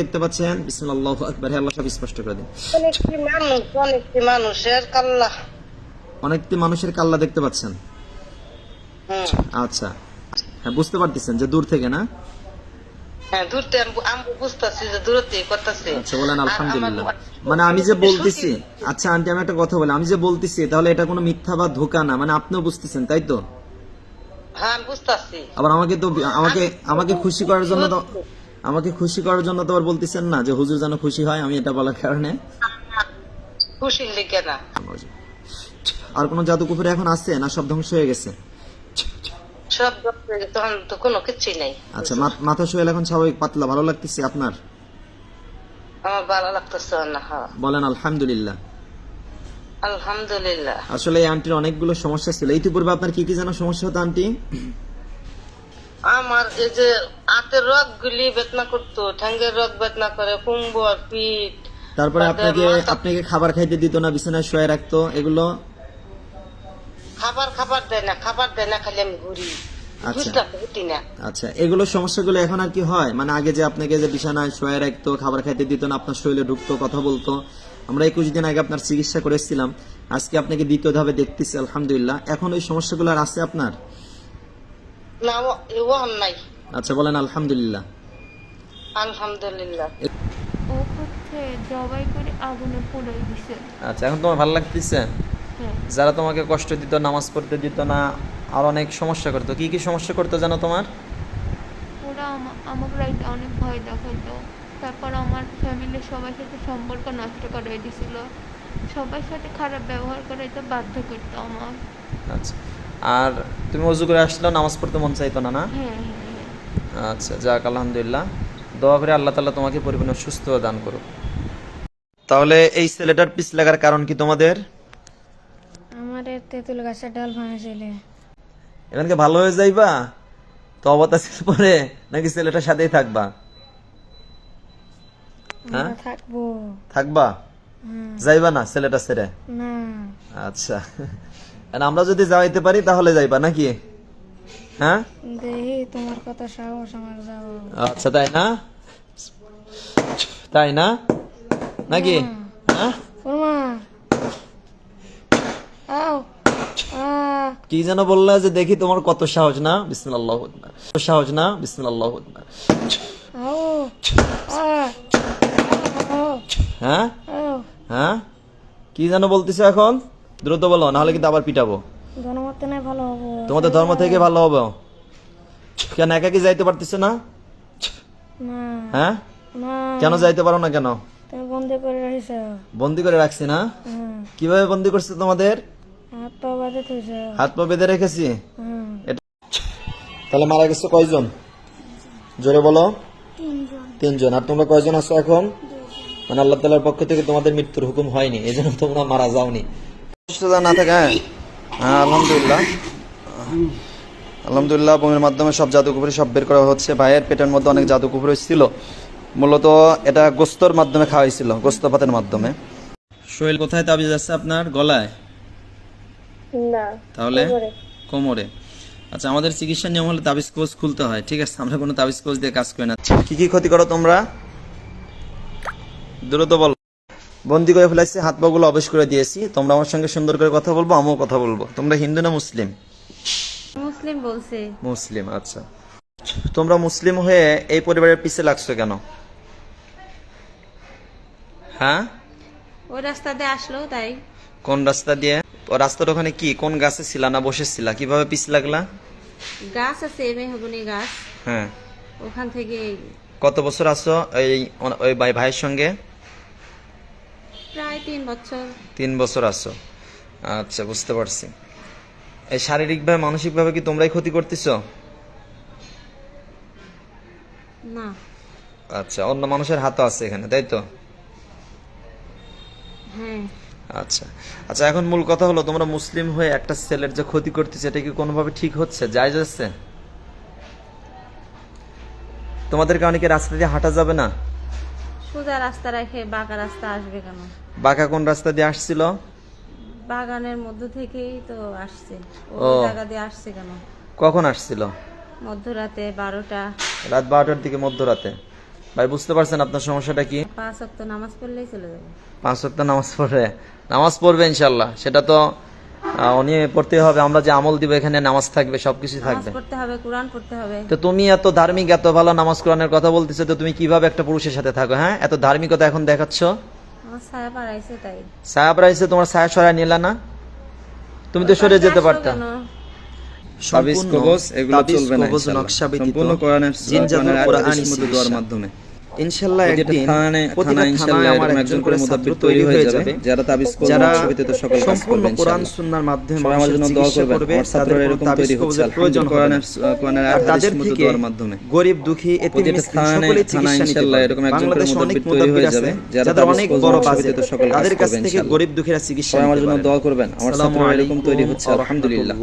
দেখতে পাচ্ছেন? বিসমিল্লাহ আকবার হে আল্লাহ সব স্পষ্ট করে দিন। অনেকটি মানুষ অনেকটি মানুষের কাল্লা। অনেকটি মানুষের কাল্লা দেখতে পাচ্ছেন? আচ্ছা। হ্যাঁ বুঝতে পারতেছেন যে দূর থেকে না? হ্যাঁ আচ্ছা বলেন আলহামদুলিল্লাহ। মানে আমি যে বলতেছি আচ্ছা আন্টি আমি একটা কথা বলি আমি যে বলতেছি তাহলে এটা কোনো মিথ্যা বা ধোকা না মানে আপনিও বুঝতেছেন তাই তো? হ্যাঁ আবার আমাকে তো আমাকে আমাকে খুশি করার জন্য তো আমাকে খুশি করার জন্য তো আবার বলতেছেন না যে হুজুর যেন খুশি হয় আমি এটা বলার কারণে। খুশির লিখে না? আর কোনো জাদু কুফুরি এখন আছে না সব ধ্বংস হয়ে গেছে? সব তখন তো কোনো কিছুই নাই। আচ্ছা মাথা শোয়াল এখন স্বাভাবিক পাতলা ভালো লাগতেছে আপনার? আমার ভালো লাগতেছে না হ্যাঁ। বলেন আলহামদুলিল্লাহ। আলহামদুলিল্লাহ। আসলে এই আন্টির অনেকগুলো সমস্যা ছিল। ইতিপূর্বে আপনার কি কি যেন সমস্যা হতো আন্টি? আমার এই যে হাতের রগ গুলি বেদনা করতো ঠ্যাঙ্গের রগ বেদনা করে কুম্বর পিঠ। তারপরে আপনাকে আপনাকে খাবার খাইতে দিত না বিছানায় শুয়ে রাখতো এগুলো? খাবার খাবার দেয় না খাবার দেয় না খালি আমি ঘুরি। আচ্ছা। আচ্ছা এগুলো সমস্যাগুলো এখন আর কি হয়? মানে আগে যে আপনাকে যে বিছানায় শুয়ে রাখতো খাবার খাইতে দিত না আপনার শরীরে ঢুকতো কথা বলতো। আমরা একুশ দিন আগে আপনার চিকিৎসা করেছিলাম। আজকে আপনাকে দ্বিতীয় ধাপে দেখতেছি আলহামদুলিল্লাহ। এখন ওই সমস্যাগুলো আর আছে আপনার? না ও নাই। আচ্ছা বলেন আলহামদুলিল্লাহ। আলহামদুলিল্লাহ। ও হচ্ছে জবাই করে আগুনে পুড়াই দিছে। আচ্ছা এখন তোমার ভালো লাগতেছে? হ্যাঁ। যারা তোমাকে কষ্ট দিত নামাজ পড়তে দিত না আর অনেক সমস্যা করতো কি কি সমস্যা করতো জানো তোমার? ওরা আমা- আমাকে রাইতে অনেক ভয় দেখাতো তারপর আমার ফ্যামিলির সবার সাথে সম্পর্ক নষ্ট করে দিছিল। সবার সাথে খারাপ ব্যবহার করাইতে বাধ্য করতো আমার। আচ্ছা আর তুমি অজু করে আসলেও নামাজ পড়তে মন চাইতো না না? হ্যাঁ হ্যাঁ। আচ্ছা যাক আলহামদুলিল্লাহ। দোয়া করে আল্লাহ তাআলা তোমাকে পরিপূর্ণ সুস্থ দান করুক। তাহলে এই ছেলেটার পিছ লাগার কারণ কি তোমাদের? আমার তেঁতুল গাছের ডাল এখানকে ভালো হয়ে যাইবা? তো অবতাসিল পরে নাকি ছেলেটার সাথেই থাকবা? হ্যাঁ? থাকব। থাকবা? যাইবা না ছেলেটা ছেড়ে? না। আচ্ছা। আমরা যদি যাওয়াইতে পারি তাহলে যাইবা নাকি? হ্যাঁ? তোমার কথা সাহস আমার যাব আচ্ছা তাই না? তাই না? নাকি? হ্যাঁ? কি যেন বললা যে দেখি তোমার কত সাহস না? বিসমিল্লাহ। সাহস না? বিসমিল্লাহ। হ্যাঁ? হ্যাঁ? কি যেন বলতেছে এখন? দ্রুত বলো নাহলে কিন্তু আবার পিটাবো। ভালো হব। তোমাদের ধর্ম থেকে ভালো হবে? কেন একা কি যাইতে পারতেছে না? না। হ্যাঁ? কেন যাইতে পারো না কেন? তুমি বন্ধ করে বন্দি করে রাখছি না? কীভাবে বন্দি করছে তোমাদের? হাত পা বাঁধে থইছ। হাত পা বেঁধে রেখেছি? তাহলে মারা গেছে কয়জন? জোরে বলো। তিনজন। আর তোমরা কয়জন আছো এখন? মানে আল্লাহ তালার পক্ষ থেকে তোমাদের মৃত্যুর হুকুম হয়নি। এই জন্য তোমরা মারা যাওনি। সুস্থতা না থাকে হ্যাঁ আলহামদুলিল্লাহ। আলহামদুলিল্লাহ বমির মাধ্যমে সব জাদুকুপুরি সব বের করা হচ্ছে। ভাইয়ের পেটের মধ্যে অনেক জাদুকুপুরি ছিল। মূলত এটা গোস্তর মাধ্যমে খাওয়াইছিল গোস্ত পাতের মাধ্যমে। শৈল কোথায় তাবিজ আছে আপনার? গলায়? না তাহলে? কোমরে। আচ্ছা আমাদের চিকিৎসা নিয়ম হলে তাবিজ কোচ খুলতে হয়। ঠিক আছে আমরা কোনো তাবিজ কোচ দিয়ে কাজ করি না। কি কি ক্ষতি করো তোমরা? দ্রুত বল। বন্দি করে ফেলাইছি হাত পা গুলো অবেশ করে দিয়েছি। তোমরা আমার সঙ্গে সুন্দর করে কথা বলব আমিও কথা বলব। তোমরা হিন্দু না মুসলিম? মুসলিম বলছে। মুসলিম আচ্ছা। তোমরা মুসলিম হয়ে এই পরিবারের পিছে লাগছো কেন? হ্যাঁ? ওই রাস্তা দিয়ে আসলো তাই। কোন রাস্তা দিয়ে? ও রাস্তার ওখানে কি? কোন গাছে ছিলা না বসেছিলা? কীভাবে পিছ লাগলা? গাছ আছে মেহগুনি গাছ। হ্যাঁ। ওখান থেকে কত বছর আছো এই ওই ভাই ভাইয়ের সঙ্গে? তিন বছর। তিন বছর আছো। আচ্ছা বুঝতে পারছি। এই শারীরিকভাবে মানসিকভাবে কি তোমরাই ক্ষতি করতেছো? না। আচ্ছা অন্য মানুষের হাতও আছে এখানে তাই তো? হ্যাঁ। আচ্ছা আচ্ছা এখন মূল কথা হলো তোমরা মুসলিম হয়ে একটা ছেলের যে ক্ষতি করতেছে এটা কি কোনোভাবে ঠিক হচ্ছে? যায় যাচ্ছে। তোমাদের কারণে কি রাস্তা দিয়ে হাঁটা যাবে না? সোজা রাস্তা রেখে বাঁকা রাস্তা আসবে কেন? বাঁকা কোন রাস্তা দিয়ে আসছিল? বাগানের মধ্য থেকেই তো আসছে। ওই জায়গা দিয়ে আসছে কেন? কখন আসছিল? মধ্যরাতে বারোটা। রাত বারোটার দিকে মধ্যরাতে। ভাই বুঝতে পারছেন আপনার সমস্যাটা কি? পাঁচ ওয়াক্ত নামাজ পড়লেই চলে যাবে। পাঁচ সপ্তাহ নামাজ পড়ে। নামাজ পড়বে ইনশাল্লাহ। সেটা তো উনি পড়তে হবে আমরা যে আমল দিব এখানে নামাজ থাকবে সবকিছু থাকবে। পড়তে হবে কোরআন পড়তে হবে। তো তুমি এত ধার্মিক এত ভালো নামাজ কোরআনের কথা বলতেছো তো তুমি কীভাবে একটা পুরুষের সাথে থাকো হ্যাঁ? এত ধার্মিকতা এখন দেখাচ্ছ? আমার ছায়া পাড়াইছে তাই। তোমার ছায়া সরাই নিলা না? তুমি তো সরে যেতে পারতা। কেন? কবজ এগুলো চলবে না ইনশাআল্লাহ। নকশা ব্যতীত সম্পূর্ণ কোরআনের জিন জাদু, কোরআনের কোরআন মাধ্যমে। ইনশাল্লাহ প্রতিটা একদিন প্রতিটা থানায় আমার একজন করে ছাত্র তৈরি হয়ে যাবে যারা তাবিজ কবজ যারা সকল সম্পূর্ণ করবে কোরআন সুন্নাহর মাধ্যমে আমার মানুষের জন্য দোয়া করবে তাদের এরকম তৈরি হচ্ছে প্রয়োজন আলহামদুলিল্লাহ হবে না। কোরআনের কোরআনের তাদের থেকে মাধ্যমে গরিব দুঃখী এতিম মিসকিন থানায় চিকিৎসা নিতে ইনশাআল্লাহ এরকম একজন করে মুদাব্বির তৈরি হয়ে যাবে, যারা অনেক বড় বাজেট সকল তাদের কাছ থেকে ইনশাআল্লাহ। গরিব দুঃখীরা চিকিৎসা আমার জন্য। দোয়া করবেন আমার ছাত্ররা এরকম তৈরি হচ্ছে আলহামদুলিল্লাহ।